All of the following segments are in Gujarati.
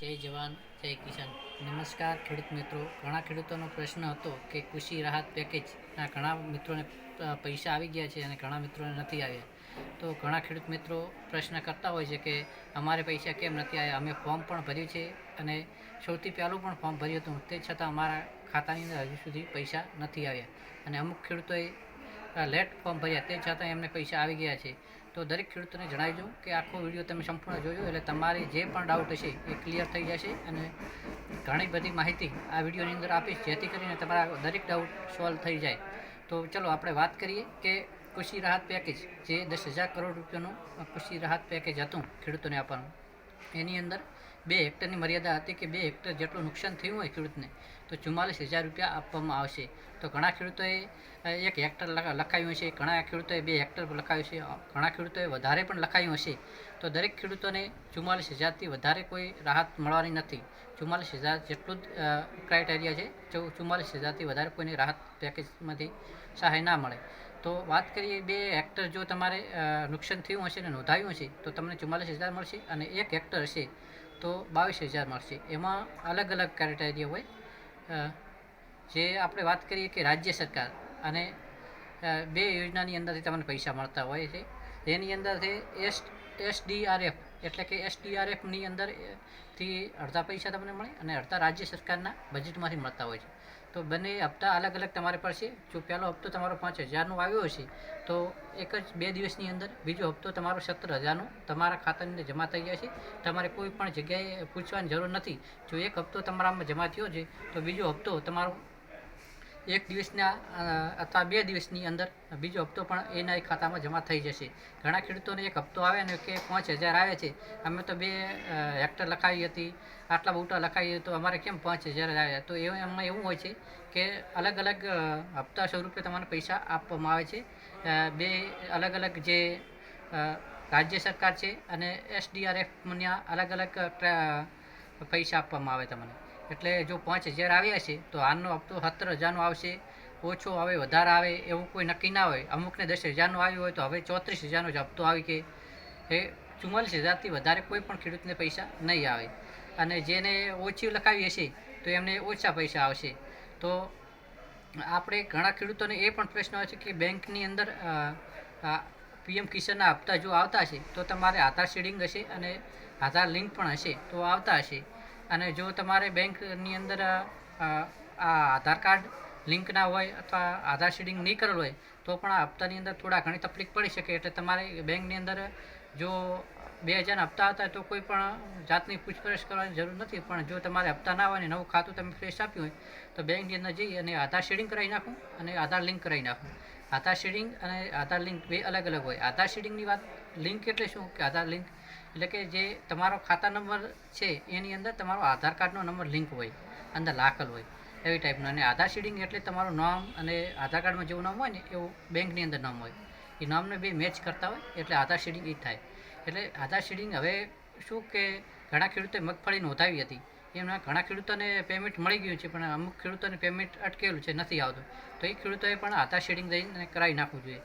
જય જવાન, જય કિસાન. નમસ્કાર ખેડૂત મિત્રો. ઘણા ખેડૂતોનો પ્રશ્ન હતો કે કૃષિ રાહત પેકેજના ઘણા મિત્રોને પૈસા આવી ગયા છે અને ઘણા મિત્રોને નથી આવ્યા. તો ઘણા ખેડૂત મિત્રો પ્રશ્ન કરતા હોય છે કે અમારે પૈસા કેમ નથી આવ્યા? અમે ફોર્મ પણ ભર્યું છે અને સૌથી પહેલું પણ ફોર્મ ભર્યું હતું. તે છતાં અમારા ખાતાની અંદર હજુ સુધી પૈસા નથી આવ્યા. અને અમુક ખેડૂતોએ લેટ ફોર્મ ભર્યા. તે છતાં એમને પૈસા આવી ગયા છે. તો દરેક ખેડૂતોને જણાવી દઉં કે આખો વીડિયો તમે સંપૂર્ણ જોજો, એટલે તમારી જે પણ ડાઉટ હશે એ ક્લિયર થઈ જશે અને ઘણી બધી માહિતી આ વિડીયોની અંદર આપીશ, જેથી કરીને તમારા દરેક ડાઉટ સોલ્વ થઈ જાય. તો ચલો આપણે વાત કરીએ કે કૃષિ રાહત પેકેજ જે દસ હજાર કરોડ રૂપિયાનું કૃષિ રાહત પેકેજ હતું ખેડૂતોને આપવાનું. એની અંદર બે હેક્ટરની મર્યાદા હતી કે બે હેક્ટર જેટલું નુકસાન થયું હોય ખેડૂતને, તો ચુમ્માલીસ હજાર રૂપિયા આપવામાં આવશે. તો ઘણા ખેડૂતોએ એક હેક્ટર લખા- લખાયું હશે. ઘણા ખેડૂતોએ બે હેક્ટર લખાયું છે. ઘણા ખેડૂતોએ વધારે પણ લખાયું હશે. તો દરેક ખેડૂતોને ચુમ્માલીસ હજારથી વધારે કોઈ રાહત મળવાની નથી. ચુમ્માલીસ હજાર જેટલું જ ક્રાઇટેરિયા છે. ચૌ ચુમ્માલીસ હજારથી વધારે કોઈને રાહત પેકેજમાંથી સહાય ના મળે. તો વાત કરીએ બે હેક્ટર જો તમારે નુકસાન થયું હશે ને નોંધાયું હશે, તો તમને ચુમ્માલીસ હજાર મળશે અને એક હેક્ટર હશે. તો બાવીસ હજાર મળશે. એમાં અલગ અલગ ક્રાઇટેરિયા હોય. જે આપણે વાત કરીએ કે રાજ્ય સરકાર અને બે યોજનાની અંદરથી તમને પૈસા મળતા હોય છે. એની અંદરથી એસ એસડીઆરએફ એટલે કે એસડીઆરએફની અંદર અ, થી અડધા પૈસા તમને મળે અને અડધા રાજ્ય સરકારના બજેટમાંથી મળતા હોય છે. તો બંને હપ્તા અલગ અલગ તમારે પડશે. જો પહેલો હપ્તો તમારો પાંચ હજારનો આવ્યો હશે, તો એક જ બે દિવસની અંદર બીજો હપ્તો તમારો સત્તર હજારનો તમારા ખાતાની જમા થઈ જશે. તમારે કોઈ પણ જગ્યાએ પૂછવાની જરૂર નથી. જો એક હપ્તો તમારામાં જમા થયો છે, તો બીજો હપ્તો તમારો એક દિવસના અથવા બે દિવસની અંદર બીજો હપ્તો પણ એના ખાતામાં જમા થઈ જશે. ઘણા ખેડૂતોને એક હપ્તો આવે ને કે પાંચ હજાર આવે છે. અમે તો બે હેક્ટર લખાવી હતી, આટલા બૂટા લખાવી તો અમારે કેમ પાંચ હજાર આવ્યા? તો એવું એમાં એવું હોય છે કે અલગ અલગ હપ્તા સ્વરૂપે તમારે પૈસા આપવામાં આવે છે. બે અલગ અલગ જે રાજ્ય સરકાર છે અને એસડીઆરએફના અલગ અલગ પૈસા આપવામાં આવે તમને એટલે જો પાંચ હજાર આવ્યા છે, તો હાલનો હપ્તો સત્તર હજારનો આવશે. ઓછો આવે, વધારે આવે, એવું કોઈ નક્કી ના હોય. અમુકને દસ હજારનો આવ્યો હોય, તો હવે ચોત્રીસ હજારનો જ હપ્તો આવી કે એ ચુમ્માલીસ હજારથી વધારે કોઈ પણ ખેડૂતને પૈસા નહીં આવે. અને જેને ઓછી લખાવી હશે, તો એમને ઓછા પૈસા આવશે. તો આપણે ઘણા ખેડૂતોને એ પણ પ્રશ્ન હોય છે કે બેંકની અંદર પીએમ કિસાનના હપ્તા જો આવતા હશે, તો તમારે આધાર શેડિંગ હશે અને આધાર લિંક પણ હશે, તો આવતા હશે. અને જો તમારે બેંકની અંદર આ આધાર કાર્ડ લિંક ના હોય અથવા આધાર શેડિંગ નહીં કરેલું હોય, તો પણ આ હપ્તાની અંદર થોડા ઘણી તકલીફ પડી શકે. એટલે તમારે બેંકની અંદર જો બે હજારના હપ્તા હતા તો કોઈ પણ જાતની પૂછપરછ કરવાની જરૂર નથી. પણ જો તમારે હપ્તા ના હોય ને નવું ખાતું તમે ફ્રેશ આપ્યું હોય, તો બેંકની અંદર જઈ અને આધાર શેડિંગ કરાવી નાખું અને આધાર લિંક કરાવી નાખું. આધાર શેડિંગ અને આધાર લિંક બે અલગ અલગ હોય. આધાર શેડિંગની વાત લિંક એટલે શું? કે આધાર લિંક એટલે કે જે તમારો ખાતા નંબર છે, એની અંદર તમારો આધાર કાર્ડનો નંબર લિંક હોય, અંદર લાખલ હોય, એવી ટાઈપનો. અને આધાર શેડિંગ એટલે તમારું નામ અને આધાર કાર્ડમાં જેવું નામ હોય ને, એવું બેંકની અંદર નામ હોય. એ નામને બે મેચ કરતા હોય, એટલે આધાર શેડિંગ એ થાય. એટલે આધાર શેડિંગ હવે શું કે ઘણા ખેડૂતોએ મગફળી નોંધાવી હતી. એમના ઘણા ખેડૂતોને પેમેન્ટ મળી ગયું છે, પણ અમુક ખેડૂતોને પેમેન્ટ અટકેલું છે, નથી આવતું. તો એ ખેડૂતોએ પણ આધાર શેડિંગ દઈને કરાવી નાખવું જોઈએ.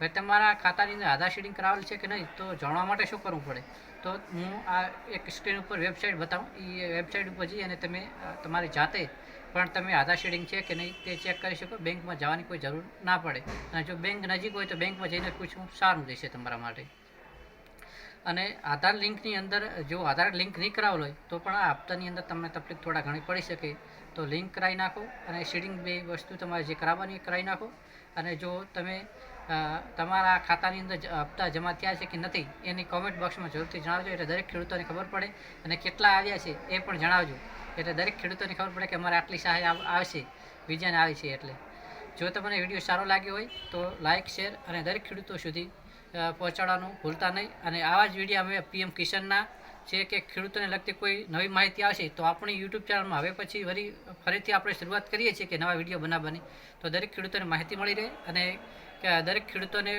હવે તમારા ખાતાની અંદર આધાર શેડિંગ કરાવેલ છે કે નહીં, તો જાણવા માટે શું કરવું પડે? તો હું આ એક સ્ક્રીન ઉપર વેબસાઇટ બતાવું. એ વેબસાઇટ ઉપર જઈ અને તમે તમારી જાતે પણ તમે આધાર શેડિંગ છે કે નહીં તે ચેક કરી શકો. બેંકમાં જવાની કોઈ જરૂર ના પડે. અને જો બેંક નજીક હોય તો બેંકમાં જઈને પૂછવું સારું રહેશે તમારા માટે. અને આધાર લિંકની અંદર, જો આધાર લિંક નહીં કરાવેલો હોય, તો પણ આ હપ્તાની અંદર તમને તકલીફ થોડા ઘણી પડી શકે. તો લિંક કરાવી નાખો અને શેડિંગ બે વસ્તુ તમારે જે કરાવવાની એ કરાવી નાખો. અને જો તમે તમારા ખાતાની અંદર હપ્તા જમા થયા છે કે નથી, એની કોમેન્ટ બોક્સમાં જરૂરથી જણાવજો. એટલે દરેક ખેડૂતોને ખબર પડે અને કેટલા આવ્યા છે એ પણ જણાવજો. એટલે દરેક ખેડૂતોને ખબર પડે કે અમારે આટલી સહાય આવ- આવશે, બીજાને આવી છે એટલે. જો તમને વીડિયો સારો લાગ્યો હોય તો લાઇક શેર અને દરેક ખેડૂતો સુધી પહોંચાડવાનું ભૂલતા નહીં. અને આવા જ વીડિયો અમે પીએમ કિસાનના છે કે ખેડૂતોને લગતી કોઈ નવી માહિતી આવશે તો આપણી યુટ્યુબ ચેનલમાં હવે પછી વરી ફરીથી આપણે શરૂઆત કરીએ છીએ કે નવા વીડિયો બનાવવાની. તો દરેક ખેડૂતોને માહિતી મળી રહે અને કે દરેક ખેડૂતોને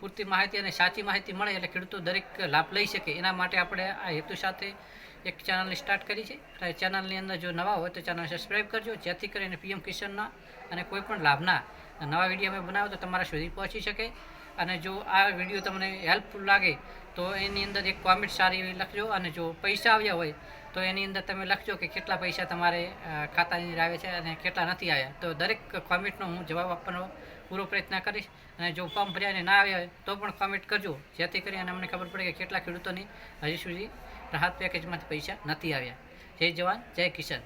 પૂરતી માહિતી અને સાચી માહિતી મળે એટલે ખેડૂતો દરેક લાભ લઈ શકે. એના માટે આપણે આ હેતુ સાથે એક ચેનલની સ્ટાર્ટ કરી છે. ચેનલની અંદર જો નવા હોય તો ચેનલ સબસ્ક્રાઈબ કરજો. જેથી કરીને પીએમ કિસાનના અને કોઈ પણ લાભના નવા વીડિયો અમે બનાવો તો તમારા સુધી પહોંચી શકે. અને જો આ વીડિયો તમને હેલ્પફુલ લાગે તો એની અંદર એક કોમેન્ટ સારી એવી લખજો. અને જો પૈસા આવ્યા હોય તો એની અંદર તમે લખજો કે કેટલા પૈસા તમારે ખાતાની અંદર આવે છે અને કેટલા નથી આવ્યા. તો દરેક કોમેન્ટનો હું જવાબ આપવાનો પૂરો પ્રયત્ન કરીશ અને જો ફોર્મ ભર્યા અને ના હોય તો પણ કોમેન્ટ કરજો. જેથી કરીને અમને ખબર પડે કે કેટલા ખેડૂતોની હજી સુધી રાહત પેકેજમાંથી પૈસા નથી આવ્યા. જય જવાન, જય કિસાન.